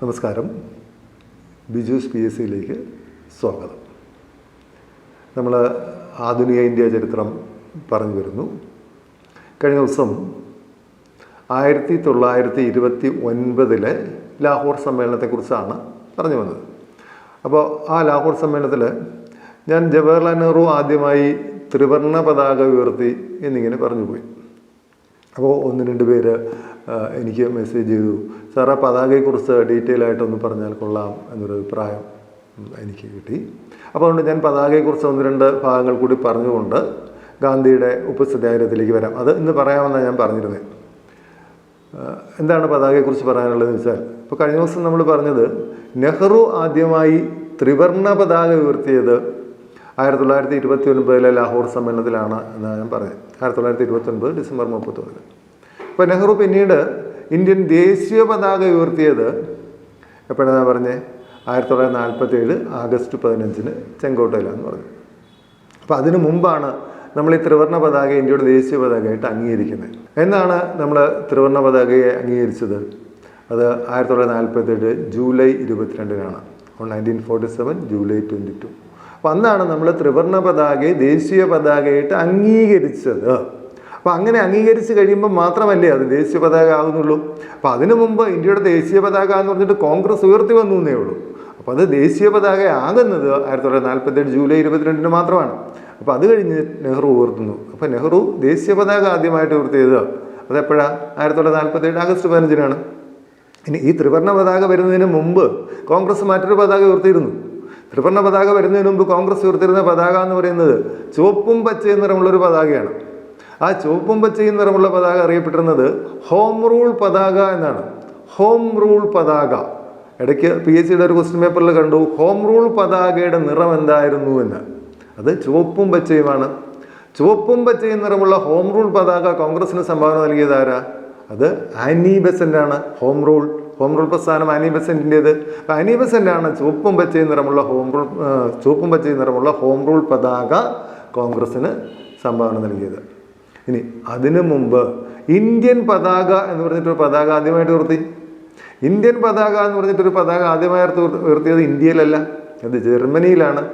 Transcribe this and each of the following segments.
നമസ്കാരം. Byju's P S സിയിലേക്ക് സ്വാഗതം. നമ്മൾ ആധുനിക ഇന്ത്യ ചരിത്രം പറഞ്ഞു വരുന്നു. കഴിഞ്ഞ ദിവസം ആയിരത്തി തൊള്ളായിരത്തി ഇരുപത്തി ഒൻപതിലെ ലാഹോർ സമ്മേളനത്തെക്കുറിച്ചാണ് പറഞ്ഞു വന്നത്. അപ്പോൾ ആ ലാഹോർ സമ്മേളനത്തിൽ ഞാൻ ജവഹർലാൽ നെഹ്റു ആദ്യമായി ത്രിവർണ പതാക ഉയർത്തി എന്നിങ്ങനെ പറഞ്ഞു പോയി അപ്പോൾ ഒന്ന് രണ്ട് പേര് എനിക്ക് മെസ്സേജ് ചെയ്തു. ആ പതാകയെക്കുറിച്ച് ഡീറ്റെയിൽ ആയിട്ടൊന്ന് പറഞ്ഞാൽ കൊള്ളാം എന്നൊരു അഭിപ്രായം എനിക്ക് കിട്ടി. അപ്പോൾ അതുകൊണ്ട് ഞാൻ പതാകയെക്കുറിച്ച് ഒന്ന് രണ്ട് ഭാഗങ്ങൾ കൂടി പറഞ്ഞുകൊണ്ട് ഗാന്ധിയുടെ ഉപസത്യാഗ്രഹത്തിലേക്ക് വരാം. അത് ഇന്ന് പറയാമെന്നാണ് ഞാൻ പറഞ്ഞിരുന്നത്. എന്താണ് പതാകയെക്കുറിച്ച് പറയാനുള്ളതെന്ന് വെച്ചാൽ ഇപ്പോൾ കഴിഞ്ഞ ദിവസം നമ്മൾ പറഞ്ഞത് നെഹ്റു ആദ്യമായി ത്രിവർണ പതാക ഉയർത്തിയത് ആയിരത്തി തൊള്ളായിരത്തി ഇരുപത്തി ഒൻപതിലെ ലാഹോർ സമ്മേളനത്തിലാണ് എന്ന് ഞാൻ പറഞ്ഞത്. ആയിരത്തി തൊള്ളായിരത്തി ഇരുപത്തി ഒൻപത് ഡിസംബർ മുപ്പത്തൊന്നിന്. അപ്പോൾ നെഹ്റു പിന്നീട് ഇന്ത്യൻ ദേശീയ പതാക ഉയർത്തിയത് എപ്പോഴാണ് പറഞ്ഞത് ആയിരത്തി തൊള്ളായിരത്തി നാൽപ്പത്തി ഏഴ് ആഗസ്റ്റ് പതിനഞ്ചിന് ചെങ്കോട്ടയിലാന്ന് പറഞ്ഞു. അപ്പോൾ അതിനു മുമ്പാണ് നമ്മൾ ഈ ത്രിവർണ പതാക ഇന്ത്യയുടെ ദേശീയ പതാകയായിട്ട് അംഗീകരിക്കുന്നത്. എന്നാണ് നമ്മൾ ത്രിവർണ പതാകയെ അംഗീകരിച്ചത്? അത് ആയിരത്തി തൊള്ളായിരത്തി നാൽപ്പത്തേഴ് July ഇരുപത്തിരണ്ടിനാണ്. Nineteen forty seven July twenty two. അപ്പോൾ അന്നാണ് നമ്മൾ ത്രിവർണ പതാകയെ ദേശീയ പതാകയായിട്ട് അംഗീകരിച്ചത്. അപ്പോൾ അങ്ങനെ അംഗീകരിച്ച് കഴിയുമ്പോൾ മാത്രമല്ലേ അത് ദേശീയ പതാക ആകുന്നുള്ളൂ? അപ്പോൾ അതിനു മുമ്പ് ഇന്ത്യയുടെ ദേശീയ പതാക എന്ന് പറഞ്ഞിട്ട് കോൺഗ്രസ് ഉയർത്തി വന്നു എന്നേ ഉള്ളൂ. അപ്പോൾ അത് ദേശീയ പതാക ആകുന്നത് ആയിരത്തി തൊള്ളായിരത്തി നാൽപ്പത്തെട്ട് ജൂലൈ ഇരുപത്തിരണ്ടിന് മാത്രമാണ്. അപ്പോൾ അത് കഴിഞ്ഞ് നെഹ്റു ഉയർത്തുന്നു. അപ്പോൾ നെഹ്റു ദേശീയ പതാക ആദ്യമായിട്ട് ഉയർത്തിയത് അതെപ്പോഴാണ് ആയിരത്തി തൊള്ളായിരത്തി നാൽപ്പത്തേഴ് ആഗസ്റ്റ് പതിനഞ്ചിനാണ്. ഇനി ഈ ത്രിവർണ പതാക വരുന്നതിന് മുമ്പ് കോൺഗ്രസ് മറ്റൊരു പതാക ഉയർത്തിയിരുന്നു. ത്രിവർണ പതാക വരുന്നതിന് മുമ്പ് കോൺഗ്രസ് ഉയർത്തിരുന്ന പതാക എന്ന് പറയുന്നത് ചുവപ്പും പച്ചയും നിറമുള്ളൊരു പതാകയാണ്. ആ ചുവപ്പും പച്ചയും നിറമുള്ള പതാക അറിയപ്പെട്ടിരുന്നത് ഹോം റൂൾ പതാക എന്നാണ്. ഹോം റൂൾ പതാക. ഇടയ്ക്ക് പി എച്ച് സിയുടെ ഒരു ക്വസ്റ്റ്യൻ പേപ്പറിൽ കണ്ടു ഹോം റൂൾ പതാകയുടെ നിറം എന്തായിരുന്നു എന്ന്. അത് ചുവപ്പും പച്ചയുമാണ്. ചുവപ്പും പച്ചയും നിറമുള്ള ഹോം റൂൾ പതാക കോൺഗ്രസിന് സംഭാവന നൽകിയതാരാ അത് ആനി ബെസന്റാണ് ഹോം റൂൾ ഹോം റൂൾ പ്രസ്ഥാനം ആനി ബെസന്റിന്റെത് ആനി ബെസന്റ് ആണ് ചുവപ്പും പച്ചയും നിറമുള്ള ഹോം റൂൾ ചുവപ്പും പച്ചയും നിറമുള്ള ഹോം റൂൾ പതാക കോൺഗ്രസ്സിന് സംഭാവന നൽകിയത്. ഇനി അതിനു മുമ്പ് ഇന്ത്യൻ പതാക എന്ന് പറഞ്ഞിട്ടൊരു പതാക ആദ്യമായിട്ട് ഉയർത്തി. ഇന്ത്യൻ പതാക എന്ന് പറഞ്ഞിട്ടൊരു പതാക ആദ്യമായി ഉയർ- ഉയർത്തിയത് ഇന്ത്യയിലല്ല അത് ജർമ്മനിയിലാണ്.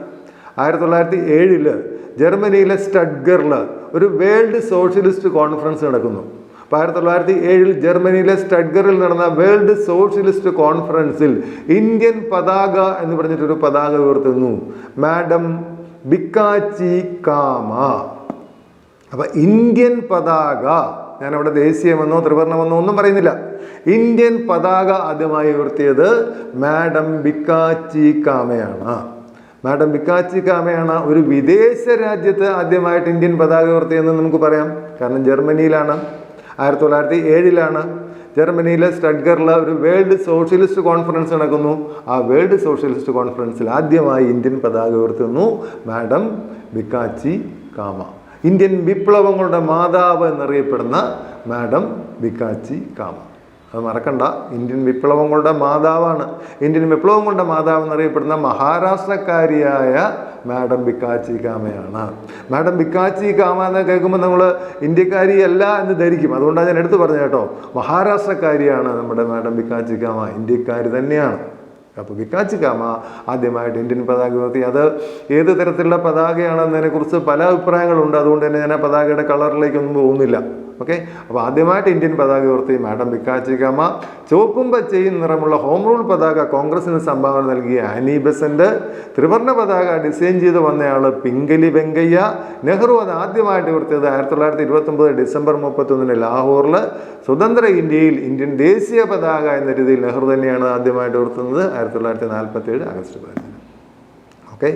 ആയിരത്തി തൊള്ളായിരത്തി ഏഴിൽ ജർമ്മനിയിലെ സ്റ്റഡ്ഗറിൽ ഒരു വേൾഡ് സോഷ്യലിസ്റ്റ് കോൺഫറൻസ് നടക്കുന്നു. അപ്പോൾ ആയിരത്തി തൊള്ളായിരത്തി ഏഴിൽ ജർമ്മനിയിലെ സ്റ്റഡ്ഗറിൽ നടന്ന വേൾഡ് സോഷ്യലിസ്റ്റ് കോൺഫറൻസിൽ ഇന്ത്യൻ പതാക എന്ന് പറഞ്ഞിട്ടൊരു പതാക ഉയർത്തുന്നു. മാഡം ബിക്കാച്ചി കാമ. അപ്പൊ ഇന്ത്യൻ പതാക ഞാനവിടെ ദേശീയമെന്നോ ത്രിവർണമെന്നോ ഒന്നും പറയുന്നില്ല. ഇന്ത്യൻ പതാക ആദ്യമായി ഉയർത്തിയത് മാഡം ബിക്കാച്ചി കാമയാണ്. മാഡം ബിക്കാച്ചി കാമയാണ് ഒരു വിദേശ രാജ്യത്ത് ആദ്യമായിട്ട് ഇന്ത്യൻ പതാക ഉയർത്തിയെന്ന് നമുക്ക് പറയാം. കാരണം ജർമ്മനിയിലാണ്. ആയിരത്തി തൊള്ളായിരത്തി ഏഴിലാണ് ജർമ്മനിയിലെ സ്റ്റഡ്ഗറിൽ ഒരു വേൾഡ് സോഷ്യലിസ്റ്റ് കോൺഫറൻസ് നടക്കുന്നു. ആ വേൾഡ് സോഷ്യലിസ്റ്റ് കോൺഫറൻസിൽ ആദ്യമായി ഇന്ത്യൻ പതാക ഉയർത്തുന്നു മാഡം ബിക്കാച്ചി കാമ. ഇന്ത്യൻ വിപ്ലവങ്ങളുടെ മാതാവ് എന്നറിയപ്പെടുന്ന മാഡം ബിക്കാച്ചി കാമ. അത് മറക്കണ്ട. ഇന്ത്യൻ വിപ്ലവങ്ങളുടെ മാതാവാണ്. ഇന്ത്യൻ വിപ്ലവങ്ങളുടെ മാതാവ് എന്നറിയപ്പെടുന്ന മഹാരാഷ്ട്രക്കാരിയായ മാഡം ബിക്കാച്ചി കാമയാണ്. മാഡം ബിക്കാച്ചി കാമ എന്ന് കേൾക്കുമ്പോൾ നമ്മൾ ഇന്ത്യക്കാരിയല്ല എന്ന് ധരിക്കും. അതുകൊണ്ടാണ് ഞാൻ എടുത്തു പറഞ്ഞത് കേട്ടോ. മഹാരാഷ്ട്രക്കാരിയാണ് നമ്മുടെ മാഡം ബിക്കാച്ചി കാമ. ഇന്ത്യക്കാരി തന്നെയാണ്. അപ്പോൾ ബിക്കാച്ചി കാമ ആദ്യമായിട്ട് ഇന്ത്യൻ പതാക ഉയർത്തി. അത് ഏത് തരത്തിലുള്ള പതാകയാണെന്നതിനെക്കുറിച്ച് പല അഭിപ്രായങ്ങളുണ്ട്. അതുകൊണ്ട് തന്നെ ഞാൻ ആ പതാകയുടെ കളറിലേക്കൊന്നും പോകുന്നില്ല. ഓക്കെ അപ്പോൾ ആദ്യമായിട്ട് ഇന്ത്യൻ പതാക ഉയർത്തി മാഡം ബിക്കാച്ചി കാമ ചുവപ്പും പച്ചയും നിറമുള്ള ഹോം റൂൾ പതാക കോൺഗ്രസിന് സംഭാവന നൽകിയ ആനി ബെസന്റ് ത്രിവർണ പതാക ഡിസൈൻ ചെയ്ത് വന്നയാൾ പിങ്കലി വെങ്കയ്യ. നെഹ്റു അത് ആദ്യമായിട്ട് ഉയർത്തിയത് ആയിരത്തി തൊള്ളായിരത്തി ഇരുപത്തൊമ്പത് ഡിസംബർ മുപ്പത്തൊന്നിന് ലാഹോറിൽ സ്വതന്ത്ര ഇന്ത്യയിൽ ഇന്ത്യൻ ദേശീയ പതാക എന്ന രീതിയിൽ നെഹ്റു തന്നെയാണ് ആദ്യമായിട്ട് ഉയർത്തുന്നത് ആയിരത്തി തൊള്ളായിരത്തി നാൽപ്പത്തി ഏഴ് ആഗസ്റ്റ് പതിനഞ്ചിന് ഓക്കെ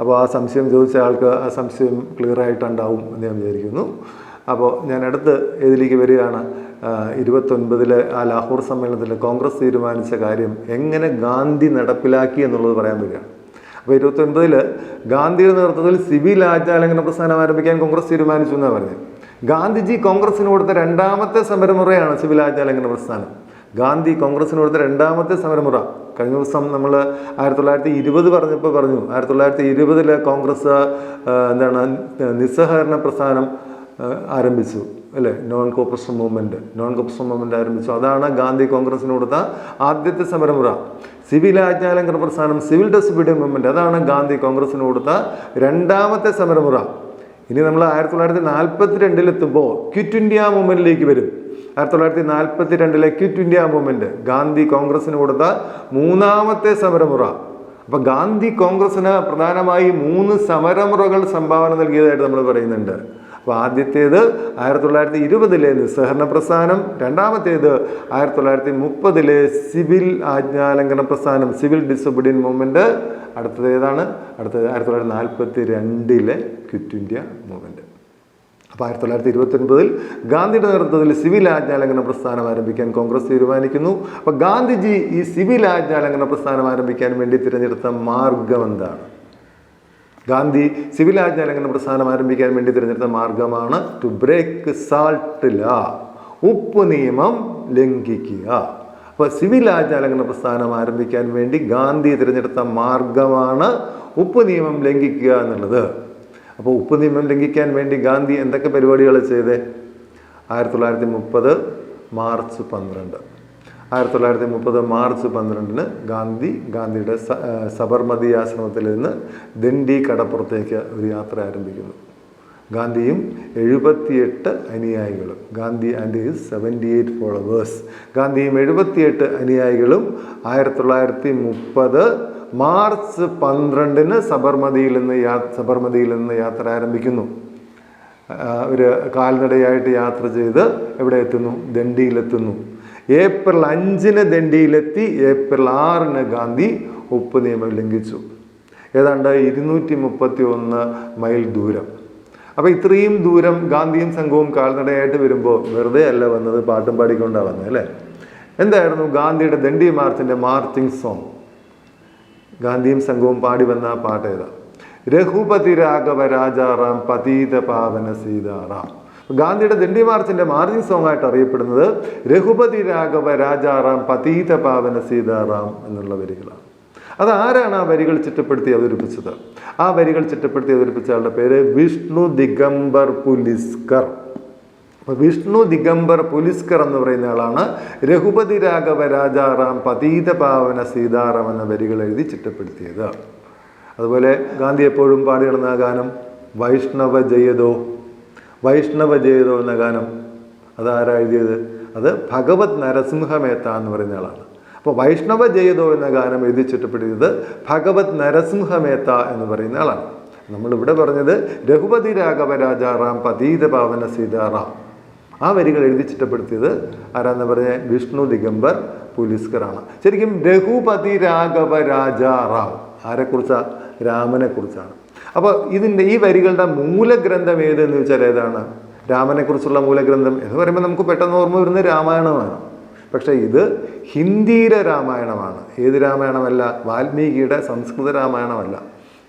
അപ്പോൾ ആ സംശയം ചോദിച്ച ആൾക്ക് ആ സംശയം ക്ലിയർ ആയിട്ടുണ്ടാവും എന്ന് ഞാൻ വിചാരിക്കുന്നു. അപ്പോൾ ഞാൻ അടുത്ത് ഇതിലേക്ക് വരികയാണ്. ഇരുപത്തൊൻപതിലെ ആ ലാഹോർ സമ്മേളനത്തിൽ കോൺഗ്രസ് തീരുമാനിച്ച കാര്യം എങ്ങനെ ഗാന്ധി നടപ്പിലാക്കി എന്നുള്ളത് പറയാൻ വരികയാണ്. അപ്പോൾ ഇരുപത്തൊൻപതിൽ ഗാന്ധിയുടെ നേതൃത്വത്തിൽ സിവിൽ ആജ്ഞാലംഘന പ്രസ്ഥാനം ആരംഭിക്കാൻ കോൺഗ്രസ് തീരുമാനിച്ചു എന്നാണ് പറഞ്ഞത്. ഗാന്ധിജി കോൺഗ്രസിന് കൊടുത്ത രണ്ടാമത്തെ സമരമുറയാണ് സിവിൽ ആജ്ഞാലംഘന പ്രസ്ഥാനം. ഗാന്ധി കോൺഗ്രസിന് കൊടുത്ത രണ്ടാമത്തെ സമരമുറ. കഴിഞ്ഞ ദിവസം നമ്മൾ ആയിരത്തി തൊള്ളായിരത്തി ഇരുപത് പറഞ്ഞപ്പോൾ പറഞ്ഞു. ആയിരത്തി തൊള്ളായിരത്തി ഇരുപതിൽ കോൺഗ്രസ് എന്താണ് നിസ്സഹകരണ പ്രസ്ഥാനം ആരംഭിച്ചു അല്ലേ? Non cooperation movement non cooperation movement ആരംഭിച്ചു. അതാണ് ഗാന്ധി കോൺഗ്രസിന് കൊടുത്ത ആദ്യത്തെ സമരമുറ. സിവിൽ ആജ്ഞാലംഘന പ്രസ്ഥാനം സിവിൽ ഡിസബിഡിയൻ മൂവ്മെന്റ് അതാണ് ഗാന്ധി കോൺഗ്രസിന് കൊടുത്ത രണ്ടാമത്തെ സമരമുറ. ഇനി നമ്മൾ ആയിരത്തി തൊള്ളായിരത്തി നാൽപ്പത്തി രണ്ടിലെത്തുമ്പോൾ ക്വിറ്റ് ഇന്ത്യ മൂവ്മെന്റിലേക്ക് വരും. ആയിരത്തി തൊള്ളായിരത്തി നാൽപ്പത്തി രണ്ടിലെ ക്വിറ്റ് ഇന്ത്യ മൂവ്മെന്റ് ഗാന്ധി കോൺഗ്രസിന് കൊടുത്ത മൂന്നാമത്തെ സമരമുറ. അപ്പോൾ ഗാന്ധി കോൺഗ്രസിന് പ്രധാനമായി മൂന്ന് സമരമുറകൾ സംഭാവന നൽകിയതായിട്ട് നമ്മൾ പറയുന്നുണ്ട്. അപ്പോൾ ആദ്യത്തേത് ആയിരത്തി തൊള്ളായിരത്തി ഇരുപതിലെ നിസ്സഹരണ പ്രസ്ഥാനം രണ്ടാമത്തേത് ആയിരത്തി തൊള്ളായിരത്തി മുപ്പതിലെ സിവിൽ ആജ്ഞാലംഘന പ്രസ്ഥാനം സിവിൽ ഡിസൊബിഡിയൻ മൂവ്മെന്റ് അടുത്തത് ഏതാണ്? അടുത്തത് ആയിരത്തി തൊള്ളായിരത്തി നാൽപ്പത്തി രണ്ടിലെ ക്വിറ്റ് ഇന്ത്യ മൂവ്മെന്റ് അപ്പോൾ ആയിരത്തി തൊള്ളായിരത്തി ഇരുപത്തൊൻപതിൽ ഗാന്ധിയുടെ നേതൃത്വത്തിൽ സിവിൽ ആജ്ഞാലംഘന പ്രസ്ഥാനം ആരംഭിക്കാൻ കോൺഗ്രസ് തീരുമാനിക്കുന്നു. അപ്പോൾ ഗാന്ധിജി ഈ സിവിൽ ആജ്ഞാലംഘന പ്രസ്ഥാനം ആരംഭിക്കാൻ വേണ്ടി തിരഞ്ഞെടുത്ത മാർഗം എന്താണ്? ഗാന്ധി സിവിൽ ആജ്ഞാലംഘന പ്രസ്ഥാനം ആരംഭിക്കാൻ വേണ്ടി തിരഞ്ഞെടുത്ത മാർഗമാണ് ടു ബ്രേക്ക് സാൾട്ട് ലാ ഉപ്പ് നിയമം ലംഘിക്കുക. അപ്പോൾ സിവിൽ ആജ്ഞാലംഘന പ്രസ്ഥാനം ആരംഭിക്കാൻ വേണ്ടി ഗാന്ധി തിരഞ്ഞെടുത്ത മാർഗമാണ് ഉപ്പ് നിയമം ലംഘിക്കുക എന്നുള്ളത്. അപ്പോൾ ഉപ്പ് നിയമം ലംഘിക്കാൻ വേണ്ടി ഗാന്ധി എന്തൊക്കെ പരിപാടികൾ ചെയ്തേ? ആയിരത്തി തൊള്ളായിരത്തി മുപ്പത് മാർച്ച് പന്ത്രണ്ട്. ആയിരത്തി തൊള്ളായിരത്തി മുപ്പത് മാർച്ച് പന്ത്രണ്ടിന് ഗാന്ധി ഗാന്ധിയുടെ സബർമതി ആശ്രമത്തിൽ നിന്ന് ദണ്ഡി കടപ്പുറത്തേക്ക് ഒരു യാത്ര ആരംഭിക്കുന്നു. ഗാന്ധിയും എഴുപത്തിയെട്ട് അനുയായികളും Gandhi and his seventy eight followers ഗാന്ധിയും എഴുപത്തിയെട്ട് അനുയായികളും ആയിരത്തി തൊള്ളായിരത്തി മുപ്പത് മാർച്ച് പന്ത്രണ്ടിന് സബർമതിയിൽ നിന്ന് യാ സബർമതിയിൽ നിന്ന് യാത്ര ആരംഭിക്കുന്നു. ഒരു കാൽനടയായിട്ട് യാത്ര ചെയ്ത് എവിടെ എത്തുന്നു? ദണ്ഡിയിലെത്തുന്നു ഏപ്രിൽ അഞ്ചിന് ദണ്ഡിയിലെത്തി ഏപ്രിൽ ആറിന് ഗാന്ധി ഉപ്പ് നിയമം ലംഘിച്ചു. ഏതാണ്ട് ഇരുന്നൂറ്റി മുപ്പത്തി ഒന്ന് മൈൽ ദൂരം. അപ്പോൾ ഇത്രയും ദൂരം ഗാന്ധിയും സംഘവും കാൽനടയായിട്ട് വരുമ്പോൾ വെറുതെ അല്ല വന്നത് പാട്ടും പാടിക്കൊണ്ടാണ് വന്നത് അല്ലേ? എന്തായിരുന്നു ഗാന്ധിയുടെ ദണ്ഡി മാർച്ചിന്റെ മാർച്ചിങ് സോങ്? ഗാന്ധിയും സംഘവും പാടി വന്ന പാട്ട് ഏതാ? രഘുപതി രാഘവ രാജാറാം പതീത പാവന സീതാറാം. ഗാന്ധിയുടെ ദണ്ഡി മാർച്ചിന്റെ മാർജിൻ സോങ് ആയിട്ട് അറിയപ്പെടുന്നത് രഘുപതി രാഘവ രാജാറാം പതീത പാവന സീതാറാം എന്നുള്ള വരികളാണ്. അത് ആരാണ് ആ വരികൾ ചിട്ടപ്പെടുത്തി അവതരിപ്പിച്ചത്? ആ വരികൾ ചിട്ടപ്പെടുത്തി അവതരിപ്പിച്ച ആളുടെ പേര് വിഷ്ണു ദിഗംബർ പുലിസ്കർ. വിഷ്ണു ദിഗംബർ പുലിസ്കർ എന്ന് പറയുന്ന ആളാണ് രഘുപതി രാഘവ രാജാറാം പതീത പാവന സീതാറാം എന്ന വരികൾ എഴുതി ചിട്ടപ്പെടുത്തിയത്. അതുപോലെ ഗാന്ധി എപ്പോഴും പാടി നടന്ന ഗാനം വൈഷ്ണവ ജയതോ വൈഷ്ണവ ജയതോ എന്ന ഗാനം അതാരാ എഴുതിയത് അത് ഭഗവത് നരസിംഹമേത്ത എന്ന് പറയുന്ന ആളാണ്. അപ്പോൾ വൈഷ്ണവ ജയതോ എന്ന ഗാനം എഴുതി ചിട്ടപ്പെടുത്തിയത് ഭഗവത് നരസിംഹമേത്ത എന്ന് പറയുന്ന ആളാണ്. നമ്മളിവിടെ പറഞ്ഞത് രഘുപതി രാഘവ രാജാറാം പതീത പാവന സീതാറാം ആ വരികൾ എഴുതി ചിട്ടപ്പെടുത്തിയത് ആരാന്ന് പറഞ്ഞ? വിഷ്ണു ദിഗംബർ പുലിസ്കറാണ്. ശരിക്കും രഘുപതി രാഘവ രാജാറാം ആരെക്കുറിച്ചാ? രാമനെ കുറിച്ചാണ് അപ്പോൾ ഇതിന്റെ ഈ വരികളുടെ മൂലഗ്രന്ഥം ഏതെന്ന് വെച്ചാൽ ഏതാണ്? രാമനെക്കുറിച്ചുള്ള മൂലഗ്രന്ഥം എന്ന് പറയുമ്പോൾ നമുക്ക് പെട്ടെന്ന് ഓർമ്മ വരുന്നത് രാമായണമാണ്. പക്ഷേ ഇത് ഹിന്ദിയിലെ രാമായണമാണ്. ഏത് രാമായണമല്ല? വാൽമീകിയുടെ സംസ്കൃത രാമായണമല്ല.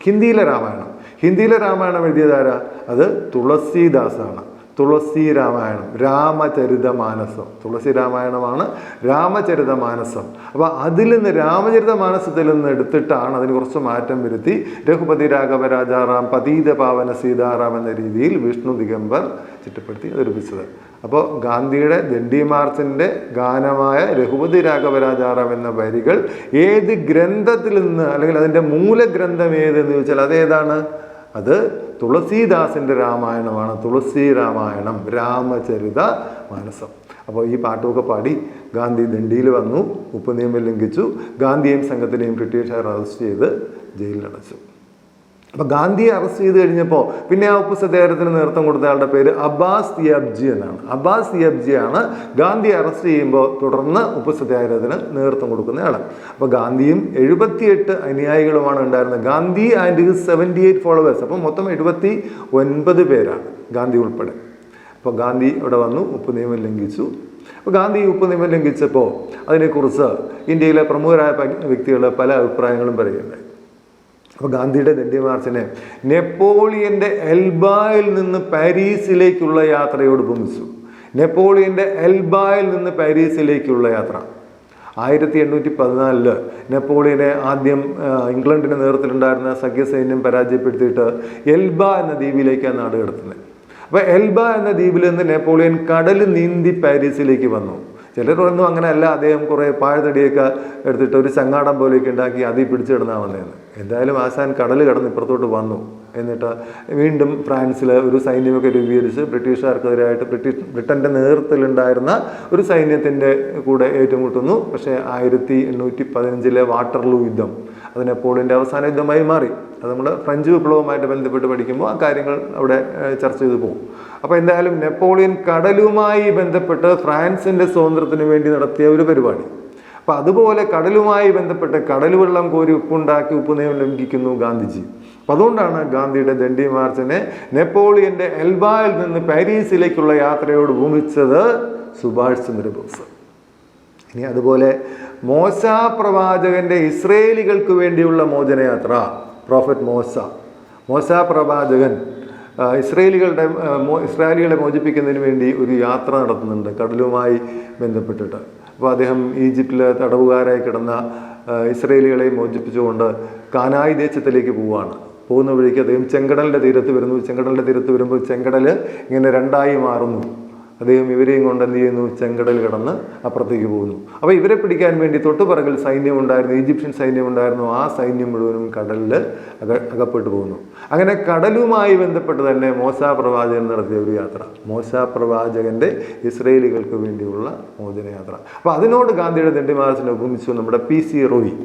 ഹിന്ദിയിലെ രാമായണം. ഹിന്ദിയിലെ രാമായണം എഴുതിയതാരാ അത് തുളസീദാസാണ്. തുളസി രാമായണം രാമചരിതമാനസം. തുളസി രാമായണമാണ് രാമചരിതമാനസം. അപ്പോൾ അതിൽ നിന്ന് രാമചരിതമാനസത്തിൽ നിന്ന് എടുത്തിട്ടാണ് അതിന് കുറച്ച് മാറ്റം വരുത്തി രഘുപതി രാഘവ രാജാറാം പതീത പാവന സീതാറാം എന്ന രീതിയിൽ വിഷ്ണു ദിഗംബർ ചിട്ടപ്പെടുത്തി അവതരിപ്പിച്ചത് അപ്പോൾ ഗാന്ധിയുടെ ദണ്ഡി മാർച്ചിന്റെ ഗാനമായ രഘുപതി രാഘവ രാജാറാം എന്ന വരികൾ ഏത് ഗ്രന്ഥത്തിൽ നിന്ന് അല്ലെങ്കിൽ അതിന്റെ മൂലഗ്രന്ഥം ഏതെന്ന് ചോദിച്ചാൽ അതേതാണ്? അത് തുളസീദാസിന്റെ രാമായണമാണ് തുളസി രാമായണം രാമചരിത മാനസം. അപ്പോൾ ഈ പാട്ടുമൊക്കെ പാടി ഗാന്ധി ദണ്ഡിയിൽ വന്നു ഉപ്പ് നിയമം ലംഘിച്ചു ഗാന്ധിയെയും സംഘത്തിനെയും ബ്രിട്ടീഷുകാർ അറസ്റ്റ് ചെയ്ത് ജയിലിലടച്ചു അപ്പോൾ ഗാന്ധിയെ അറസ്റ്റ് ചെയ്ത് കഴിഞ്ഞപ്പോൾ പിന്നെ ആ ഉപ്പ് സത്യാഗ്രഹത്തിന് നേതൃത്വം കൊടുത്ത ആളുടെ പേര് അബ്ബാസ് തിയബ്ജി എന്നാണ്. അബ്ബാസ് തിയബ്ജിയാണ് ഗാന്ധിയെ അറസ്റ്റ് ചെയ്യുമ്പോൾ തുടർന്ന് ഉപ്പ് സത്യാഗ്രഹത്തിന് നേതൃത്വം കൊടുക്കുന്ന ആൾ അപ്പോൾ ഗാന്ധിയും എഴുപത്തിയെട്ട് അനുയായികളുമാണ് ഉണ്ടായിരുന്നത്. Gandhi and his seventy eight followers. അപ്പോൾ മൊത്തം എഴുപത്തി ഒൻപത് പേരാണ് ഗാന്ധി ഉൾപ്പെടെ. അപ്പോൾ ഗാന്ധി ഇവിടെ വന്നു ഉപ്പ് നിയമം ലംഘിച്ചു. അപ്പോൾ ഗാന്ധി ഉപ്പു നിയമം ലംഘിച്ചപ്പോൾ അതിനെക്കുറിച്ച് ഇന്ത്യയിലെ പ്രമുഖരായ വ്യക്തികൾ പല അഭിപ്രായങ്ങളും പറയുന്നുണ്ടായി അപ്പോൾ ഗാന്ധിയുടെ ദണ്ഡി മാർച്ചിനെ നെപ്പോളിയന്റെ എൽബായിൽ നിന്ന് പാരീസിലേക്കുള്ള യാത്രയോട് ഉപമിച്ചു. നെപ്പോളിയന്റെ എൽബായിൽ നിന്ന് പാരീസിലേക്കുള്ള യാത്ര. ആയിരത്തി എണ്ണൂറ്റി പതിനാലിൽ നെപ്പോളിയനെ ആദ്യം ഇംഗ്ലണ്ടിന്റെ നേതൃത്വത്തിലുണ്ടായിരുന്ന സഖ്യസൈന്യം പരാജയപ്പെടുത്തിയിട്ട് എൽബ എന്ന ദ്വീപിലേക്കാണ് നാട് കടത്തുന്നത്. അപ്പോൾ എൽബ എന്ന ദ്വീപിൽ നിന്ന് നെപ്പോളിയൻ കടൽ നീന്തി പാരീസിലേക്ക് വന്നു. ചിലർ പറയുന്നു അങ്ങനെയല്ല അദ്ദേഹം കുറേ പാഴ്തടിയൊക്കെ എടുത്തിട്ട് ഒരു ചങ്ങാടം പോലെയൊക്കെ ഉണ്ടാക്കി അതിൽ പിടിച്ചിടുന്ന വന്നതെന്ന് എന്തായാലും ആസാൻ കടൽ കടന്ന് ഇപ്പുറത്തോട്ട് വന്നു. എന്നിട്ട് വീണ്ടും ഫ്രാൻസിൽ ഒരു സൈന്യമൊക്കെ രൂപീകരിച്ച് ബ്രിട്ടീഷുകാർക്കെതിരായിട്ട് ബ്രിട്ടീഷ് ബ്രിട്ടന്റെ നേതൃത്വത്തിലുണ്ടായിരുന്ന ഒരു സൈന്യത്തിന്റെ കൂടെ ഏറ്റുമുട്ടുന്നു. പക്ഷേ ആയിരത്തി എണ്ണൂറ്റി പതിനഞ്ചിലെ വാട്ടർലൂ യുദ്ധം അത് നെപ്പോളിയന്റെ അവസാന യുദ്ധമായി മാറി. അത് നമ്മൾ ഫ്രഞ്ച് വിപ്ലവവുമായിട്ട് ബന്ധപ്പെട്ട് പഠിക്കുമ്പോൾ ആ കാര്യങ്ങൾ അവിടെ ചർച്ച ചെയ്തു പോകും. അപ്പോൾ എന്തായാലും നെപ്പോളിയൻ കടലുമായി ബന്ധപ്പെട്ട് ഫ്രാൻസിന്റെ സ്വാതന്ത്ര്യത്തിന് വേണ്ടി നടത്തിയ ഒരു പരിപാടി. അപ്പോൾ അതുപോലെ കടലുമായി ബന്ധപ്പെട്ട് കടൽ വെള്ളം കോരി ഉപ്പുണ്ടാക്കി ഉപ്പ് നിയമം ലംഘിക്കുന്നു ഗാന്ധിജി. അപ്പം അതുകൊണ്ടാണ് ഗാന്ധിയുടെ ദണ്ഡി മാർച്ചിനെ നെപ്പോളിയന്റെ എൽബായിൽ നിന്ന് പാരീസിലേക്കുള്ള യാത്രയോട് ഭൂമിച്ചത് സുഭാഷ് ചന്ദ്രബോസ്. ഇനി അതുപോലെ മോശ പ്രവാചകന്റെ ഇസ്രയേലികൾക്ക് വേണ്ടിയുള്ള മോചനയാത്ര പ്രോഫറ്റ് മോശ. മോശ പ്രവാചകൻ ഇസ്രയേലികളുടെ ഇസ്രായേലികളെ മോചിപ്പിക്കുന്നതിന് വേണ്ടി ഒരു യാത്ര നടത്തുന്നുണ്ട് കടലുമായി ബന്ധപ്പെട്ടിട്ട്. അപ്പോൾ അദ്ദേഹം ഈജിപ്തിൽ തടവുകാരായി കിടന്ന ഇസ്രയേലികളെ മോചിപ്പിച്ചുകൊണ്ട് കാനായി ദേശത്തിലേക്ക് പോവുകയാണ്. പോകുന്ന വഴിക്ക് അദ്ദേഹം ചെങ്കടലിന്റെ തീരത്ത് വരുന്നു. ചെങ്കടലിന്റെ തീരത്ത് വരുമ്പോൾ ചെങ്കടൽ ഇങ്ങനെ രണ്ടായി മാറുന്നു. അദ്ദേഹം ഇവരെയും കൊണ്ട് എന്ത് ചെയ്യുന്നു? ചെങ്കടൽ കടന്ന് അപ്പുറത്തേക്ക് പോകുന്നു. അപ്പോൾ ഇവരെ പിടിക്കാൻ വേണ്ടി തൊട്ടുപറകിൽ സൈന്യം ഉണ്ടായിരുന്നു. ഈജിപ്ഷ്യൻ സൈന്യം ഉണ്ടായിരുന്നു. ആ സൈന്യം മുഴുവനും കടലിൽ അക അകപ്പെട്ടു പോകുന്നു. അങ്ങനെ കടലുമായി ബന്ധപ്പെട്ട് തന്നെ മോശ പ്രവാചകൻ നടത്തിയ ഒരു യാത്ര. മോശ പ്രവാചകന്റെ ഇസ്രയേലികൾക്ക് വേണ്ടിയുള്ള മോചനയാത്ര അപ്പോൾ അതിനോട് ഗാന്ധിയുടെ ദണ്ഡി മാർച്ചിനെ ഉപമിച്ചു നമ്മുടെ പി സി റോയി.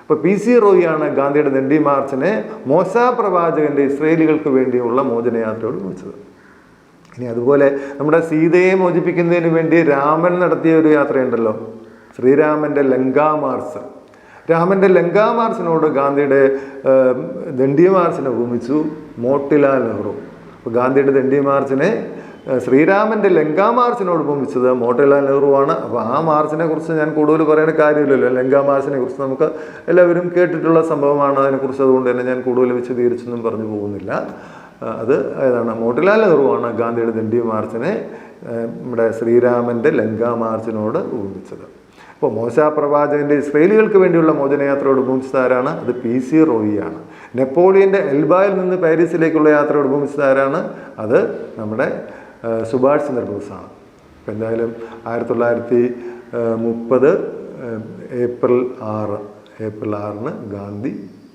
അപ്പോൾ പി സി റോയിയാണ് ഗാന്ധിയുടെ ദണ്ഡി മാർച്ചിനെ മോശ പ്രവാചകന്റെ ഇസ്രയേലികൾക്ക് വേണ്ടിയുള്ള മോചനയാത്രയോട് ഉപമിച്ചത്. ഇനി അതുപോലെ നമ്മുടെ സീതയെ മോചിപ്പിക്കുന്നതിന് വേണ്ടി രാമൻ നടത്തിയ ഒരു യാത്രയുണ്ടല്ലോ. ശ്രീരാമന്റെ ലങ്കാ മാർസ് രാമന്റെ ലങ്കാ മാർസിനോട് ഗാന്ധിയുടെ ദണ്ഡിയ ദണ്ഡി ഭൂമിച്ചു മോട്ടിലാൽ നെഹ്റു. അപ്പോൾ ഗാന്ധിയുടെ ദണ്ഡി മാർസിനെ ഏഹ്, ശ്രീരാമന്റെ ലങ്കാ മാർസിനോട് ഭൂമിച്ചത് മോട്ടിലാൽ നെഹ്റുവാണ്. അപ്പോൾ ആ മാർച്ചിനെ കുറിച്ച് ഞാൻ കൂടുതൽ പറയേണ്ട കാര്യമില്ലല്ലോ. ലങ്കാ മാർസിനെ കുറിച്ച് നമുക്ക് എല്ലാവരും കേട്ടിട്ടുള്ള സംഭവമാണ്. അതിനെക്കുറിച്ച് അതുകൊണ്ട് തന്നെ ഞാൻ കൂടുതൽ വിശദീകരിച്ചൊന്നും പറഞ്ഞു പോകുന്നില്ല. അത് ഏതാണ്? മോട്ടിലാൽ നെഹ്റുവാണ് ഗാന്ധിയുടെ ദണ്ഡി മാർച്ചിനെ നമ്മുടെ ശ്രീരാമന്റെ ലങ്ക മാർച്ചിനോട് ഉപമിച്ചത് അപ്പോൾ മോശ പ്രവാചകന്റെ ഇസ്രയേലികൾക്ക് വേണ്ടിയുള്ള മോചനയാത്രയോട് ഉപമിച്ചതാരാണ് അത് പി സി റോയിയാണ്. നെപ്പോളിയന്റെ എൽബായിൽ നിന്ന് പാരീസിലേക്കുള്ള യാത്രയോട് ഉപമിച്ചതാരാണ് അത് നമ്മുടെ സുഭാഷ് ചന്ദ്രബോസാണ് അപ്പോൾ എന്തായാലും ആയിരത്തി തൊള്ളായിരത്തി മുപ്പത് ഏപ്രിൽ ആറ് ഏപ്രിൽ ആറിന് ഗാന്ധി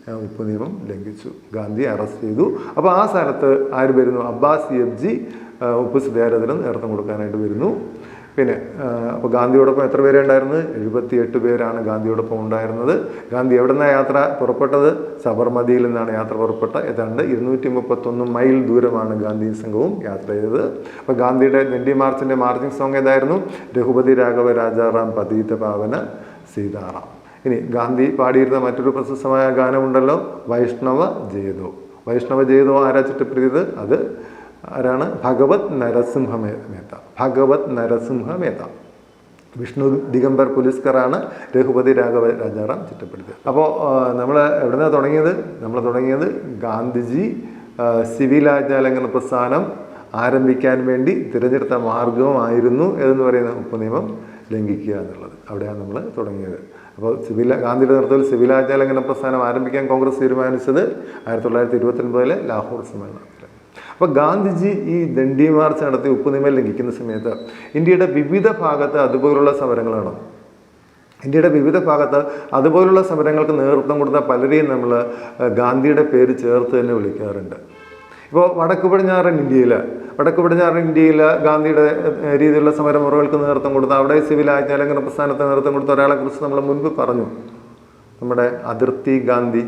ഉപ്പ് നിയമം ലംഘിച്ചു. ഗാന്ധി അറസ്റ്റ് ചെയ്തു. അപ്പോൾ ആ സ്ഥലത്ത് ആര് വരുന്നു? അബ്ബാസ് എഫ് ജി ഉപ്പ് സത്യാഗ്രഹത്തിന് നേതൃത്വം കൊടുക്കാനായിട്ട് വരുന്നു. പിന്നെ അപ്പോൾ ഗാന്ധിയോടൊപ്പം എത്ര പേരെ ഉണ്ടായിരുന്നു? എഴുപത്തി എട്ട് പേരാണ് ഗാന്ധിയോടൊപ്പം ഉണ്ടായിരുന്നത്. ഗാന്ധി എവിടെ നിന്നാണ് യാത്ര പുറപ്പെട്ടത്? സബർമതിയിൽ നിന്നാണ് യാത്ര പുറപ്പെട്ട. ഏതാണ്ട് ഇരുന്നൂറ്റി മുപ്പത്തൊന്ന് മൈൽ ദൂരമാണ് ഗാന്ധി സംഘവും യാത്ര ചെയ്തത്. അപ്പോൾ ഗാന്ധിയുടെ ദണ്ഡി മാർച്ചിന്റെ മാർച്ചിങ് സോങ് ഏതായിരുന്നു? രഘുപതി രാഘവ രാജാറാം പതീത പാവന സീതാറാം. ഇനി ഗാന്ധി പാടിയിരുന്ന മറ്റൊരു പ്രശസ്തമായ ഗാനമുണ്ടല്ലോ വൈഷ്ണവ ജയതു വൈഷ്ണവ ജയതു ആരാ ചിട്ടപ്പെടുത്തിയത്? അത് ആരാണ്? ഭഗവത് നരസിംഹ മേത്ത. ഭഗവത് നരസിംഹ മേത്ത. വിഷ്ണു ദിഗംബർ പുലിസ്കറാണ് രഘുപതി രാഘവ രാജാറാം ചിട്ടപ്പെടുത്തിയത്. അപ്പോൾ നമ്മൾ എവിടെ നിന്നാണ് തുടങ്ങിയത്? നമ്മൾ തുടങ്ങിയത് ഗാന്ധിജി സിവിൽ ആജ്ഞാലംഘന പ്രസ്ഥാനം ആരംഭിക്കാൻ വേണ്ടി തിരഞ്ഞെടുത്ത മാർഗമായിരുന്നു എന്ന് പറയുന്ന ഉപനിയമം ലംഘിക്കുക എന്നുള്ളത്. അവിടെയാണ് നമ്മൾ തുടങ്ങിയത്. അപ്പോൾ സിവിൽ ഗാന്ധിയുടെ നേതൃത്വത്തിൽ സിവിൽ ആചാരലംഘന പ്രസ്ഥാനം ആരംഭിക്കാൻ കോൺഗ്രസ് തീരുമാനിച്ചത് ആയിരത്തി തൊള്ളായിരത്തി ഇരുപത്തൊൻപതിലെ ലാഹോർ സമ്മേളനത്തിൽ. അപ്പോൾ ഗാന്ധിജി ഈ ദണ്ഡി മാർച്ച് നടത്തി ഉപ്പ് ഉപ്പുനിയമം ലംഘിക്കുന്ന സമയത്ത് ഇന്ത്യയുടെ വിവിധ ഭാഗത്ത് അതുപോലുള്ള സമരങ്ങളാണ്? ഇന്ത്യയുടെ വിവിധ ഭാഗത്ത് അതുപോലുള്ള സമരങ്ങൾക്ക് നേതൃത്വം കൊടുത്ത പലരെയും നമ്മൾ ഗാന്ധിയുടെ പേര് ചേർത്ത് തന്നെ വിളിക്കാറുണ്ട്. ഇപ്പോൾ വടക്ക് പടിഞ്ഞാറൻ ഇന്ത്യയിൽ വടക്ക് പടിഞ്ഞാറൻ ഇന്ത്യയിൽ ഗാന്ധിയുടെ രീതിയിലുള്ള സമരമുറകൾക്ക് നേതൃത്വം കൊടുത്ത അവിടെ സിവിൽ ആജ്ഞാലംഘന പ്രസ്ഥാനത്തെ നേതൃത്വം കൊടുത്ത ഒരാളെ കുറിച്ച് നമ്മൾ മുൻപ് പറഞ്ഞു. നമ്മുടെ അതിർത്തി ഗാന്ധി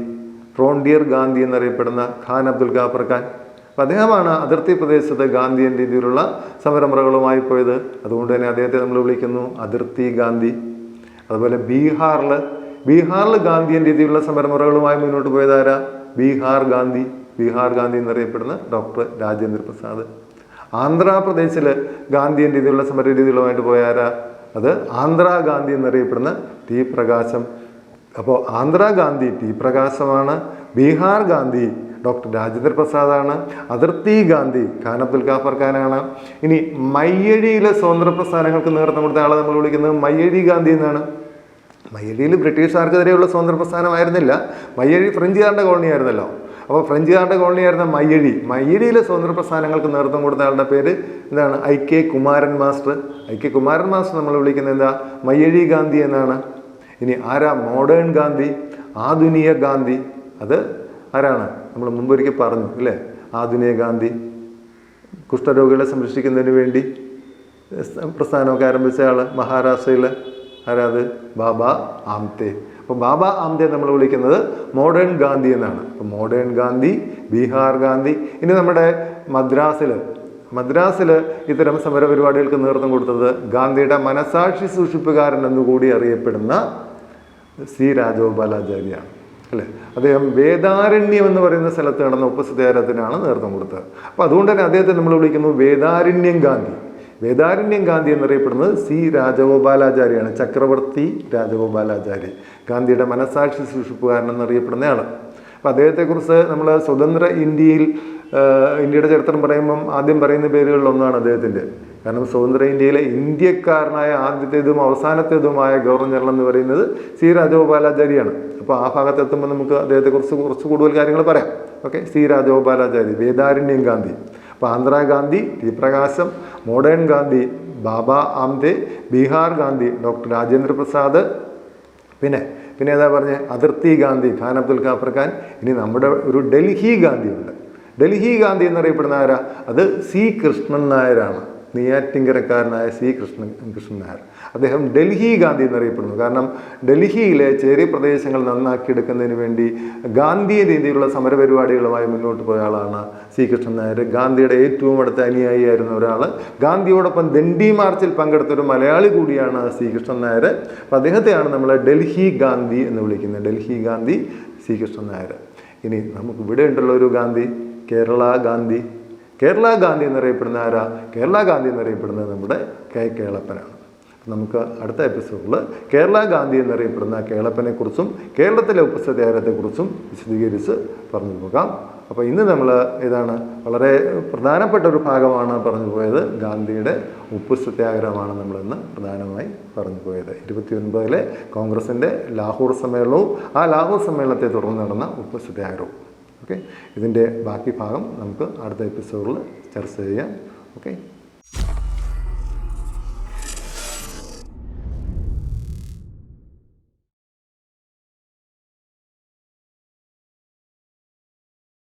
റോണ്ടിയർ ഗാന്ധി എന്നറിയപ്പെടുന്ന ഖാൻ അബ്ദുൽ ഗാഫർ ഖാൻ. അപ്പം അദ്ദേഹമാണ് അതിർത്തി പ്രദേശത്ത് ഗാന്ധിയൻ രീതിയിലുള്ള സമരമുറകളുമായി പോയത്. അതുകൊണ്ട് തന്നെ അദ്ദേഹത്തെ നമ്മൾ വിളിക്കുന്നു അതിർത്തി ഗാന്ധി. അതുപോലെ ബീഹാറിൽ ബീഹാറിൽ ഗാന്ധിയൻ രീതിയിലുള്ള സമരമുറകളുമായി മുന്നോട്ട് പോയതാരാ ബീഹാർ ഗാന്ധി. ബീഹാർ ഗാന്ധി എന്നറിയപ്പെടുന്ന ഡോക്ടർ രാജേന്ദ്ര പ്രസാദ്. ആന്ധ്രാപ്രദേശിൽ ഗാന്ധിയൻ രീതിയിലുള്ള സമര രീതികളുമായിട്ട് പോയ ആരാ? അത് ആന്ധ്രാ ഗാന്ധി എന്നറിയപ്പെടുന്ന ടി പ്രകാശം. അപ്പോൾ ആന്ധ്രാ ഗാന്ധി ടി പ്രകാശമാണ് ബീഹാർ ഗാന്ധി ഡോക്ടർ രാജേന്ദ്ര പ്രസാദാണ് അതിർത്തി ഗാന്ധി ഖാൻ അബ്ദുൽ ഖാഫർ ഖാനാണ്. ഇനി മയ്യഴിയിലെ സ്വതന്ത്ര പ്രസ്ഥാനങ്ങൾക്ക് നേതൃത്വം കൊടുത്ത ആളെ നമ്മൾ വിളിക്കുന്നത് മയ്യഴി ഗാന്ധി എന്നാണ്. മയ്യഴിയിൽ ബ്രിട്ടീഷുകാർക്കെതിരെയുള്ള സ്വതന്ത്ര പ്രസ്ഥാനമായിരുന്നില്ല മയ്യഴി ഫ്രഞ്ചുകാരുടെ കോളനി ആയിരുന്നല്ലോ അപ്പോൾ ഫ്രഞ്ചുകാരുടെ കോളനിയായിരുന്ന മയ്യഴി. മയ്യഴിയിലെ സ്വതന്ത്ര പ്രസ്ഥാനങ്ങൾക്ക് നേതൃത്വം കൊടുത്ത ആളുടെ പേര് എന്താണ്? I K Kumaran master. I K Kumaran master നമ്മൾ വിളിക്കുന്നത് എന്താ? മയ്യഴി ഗാന്ധി എന്നാണ്. ഇനി ആരാ? മോഡേൺ ഗാന്ധി ആധുനിക ഗാന്ധി. അത് ആരാണ്? നമ്മൾ മുമ്പൊരിക്കൽ പറഞ്ഞു അല്ലേ? ആധുനിക ഗാന്ധി. കുഷ്ഠരോഗികളെ സംരക്ഷിക്കുന്നതിന് വേണ്ടി പ്രസ്ഥാനമൊക്കെ ആരംഭിച്ച ആൾ മഹാരാഷ്ട്രയിൽ ആരാത് ബാബ ആംതെ. അപ്പോൾ ബാബ ആംദേ നമ്മൾ വിളിക്കുന്നത് മോഡേൺ ഗാന്ധി എന്നാണ്. അപ്പോൾ മോഡേൺ ഗാന്ധി ബീഹാർ ഗാന്ധി ഇനി നമ്മുടെ മദ്രാസിൽ മദ്രാസിൽ ഇത്തരം സമര പരിപാടികൾക്ക് നേതൃത്വം കൊടുത്തത് ഗാന്ധിയുടെ മനസാക്ഷി സൂക്ഷിപ്പുകാരൻ എന്നുകൂടി അറിയപ്പെടുന്ന സി രാജഗോപാലാചാര്യാണ്. അല്ലേ? അദ്ദേഹം വേദാരണ്യം എന്ന് പറയുന്ന സ്ഥലത്ത് നടന്ന ഉപസത്യാഗ്രഹത്തിനാണ് നേതൃത്വം കൊടുത്തത്. അപ്പോൾ അതുകൊണ്ട് തന്നെ അദ്ദേഹത്തെ നമ്മൾ വിളിക്കുന്നു വേദാരണ്യം ഗാന്ധി. വേദാരണ്യം ഗാന്ധി എന്നറിയപ്പെടുന്നത് സി രാജഗോപാലാചാര്യാണ് ചക്രവർത്തി രാജഗോപാലാചാര്യ. ഗാന്ധിയുടെ മനസാക്ഷി സൂക്ഷിപ്പുകാരൻ എന്നറിയപ്പെടുന്നയാളാണ് അപ്പം അദ്ദേഹത്തെക്കുറിച്ച് നമ്മൾ സ്വതന്ത്ര ഇന്ത്യയിൽ ഇന്ത്യയുടെ ചരിത്രം പറയുമ്പം ആദ്യം പറയുന്ന പേരുകളിലൊന്നാണ് അദ്ദേഹത്തിന്റെ കാരണം സ്വതന്ത്ര ഇന്ത്യയിലെ ഇന്ത്യക്കാരനായ ആദ്യത്തേതും അവസാനത്തേതുമായ ഗവർണർ എന്ന് പറയുന്നത് സി രാജഗോപാലാചാര്യാണ്. അപ്പോൾ ആ ഭാഗത്ത് എത്തുമ്പോൾ നമുക്ക് അദ്ദേഹത്തെക്കുറിച്ച് കുറച്ച് കൂടുതൽ കാര്യങ്ങൾ പറയാം. ഓക്കെ? സി രാജഗോപാലാചാരി വേദാരണ്യം ഗാന്ധി. അപ്പോൾ Andhra Gandhi T Prakasam modern Gandhi Baba Amte Bihar Gandhi doctor Rajendra Prasad. പിന്നെ പിന്നെ ഏതാ പറഞ്ഞ? അതിർത്തി ഗാന്ധി ഖാൻ അബ്ദുൽ ഖാഫർ ഖാൻ. ഇനി നമ്മുടെ ഒരു ഡൽഹി ഗാന്ധി ഉണ്ട്. ഡൽഹി ഗാന്ധി എന്നറിയപ്പെടുന്ന ആരാ? അത് സി കൃഷ്ണൻ നായരാണ്. നെയ്യാറ്റിങ്കരക്കാരനായ സി കൃഷ്ണൻ കൃഷ്ണൻ നായർ. അദ്ദേഹം ഡൽഹി ഗാന്ധി എന്നറിയപ്പെടുന്നു. കാരണം ഡൽഹിയിലെ ചേരി പ്രദേശങ്ങൾ നന്നാക്കിയെടുക്കുന്നതിന് വേണ്ടി ഗാന്ധി രീതിയിലുള്ള സമരപരിപാടികളുമായി മുന്നോട്ട് പോയ ആളാണ് സി. കൃഷ്ണൻ നായർ. ഗാന്ധിയുടെ ഏറ്റവും അടുത്ത അനുയായിയായിരുന്ന ഒരാൾ ഗാന്ധിയോടൊപ്പം ദണ്ഡി മാർച്ചിൽ പങ്കെടുത്തൊരു മലയാളി കൂടിയാണ് സി. കൃഷ്ണൻ നായർ. അപ്പോൾ അദ്ദേഹത്തെയാണ് നമ്മൾ ഡൽഹി ഗാന്ധി എന്ന് വിളിക്കുന്നത്. ഡൽഹി ഗാന്ധി സി. കൃഷ്ണൻ നായർ. ഇനി നമുക്ക് ഇവിടെ ഉണ്ടുള്ള ഒരു ഗാന്ധി. കേരള ഗാന്ധി. കേരള ഗാന്ധി എന്നറിയപ്പെടുന്ന ആരാ? കേരള ഗാന്ധി എന്നറിയപ്പെടുന്നത് നമ്മുടെ കെ. കേളപ്പനാണ് നമുക്ക് അടുത്ത എപ്പിസോഡിൽ കേരള ഗാന്ധി എന്നറിയപ്പെടുന്ന കേളപ്പനെക്കുറിച്ചും കേരളത്തിലെ ഉപസത്യാഗ്രഹത്തെക്കുറിച്ചും വിശദീകരിച്ച് പറഞ്ഞു നോക്കാം അപ്പോൾ ഇന്ന് നമ്മൾ ഇതാണ് വളരെ പ്രധാനപ്പെട്ട ഒരു ഭാഗമാണ് പറഞ്ഞു പോയത്. ഗാന്ധിയുടെ ഉപ്പ് സത്യാഗ്രഹമാണ് നമ്മളിന്ന് പ്രധാനമായി പറഞ്ഞു പോയത്. ഇരുപത്തി ഒൻപതിലെ കോൺഗ്രസിന്റെ ലാഹോർ സമ്മേളനവും ആ ലാഹോർ സമ്മേളനത്തെ തുടർന്ന് നടന്ന ഉപ്പ് സത്യാഗ്രഹവും. ഓക്കെ? ഇതിന്റെ ബാക്കി ഭാഗം നമുക്ക് അടുത്ത എപ്പിസോഡിൽ ചർച്ച ചെയ്യാം. ഓക്കെ?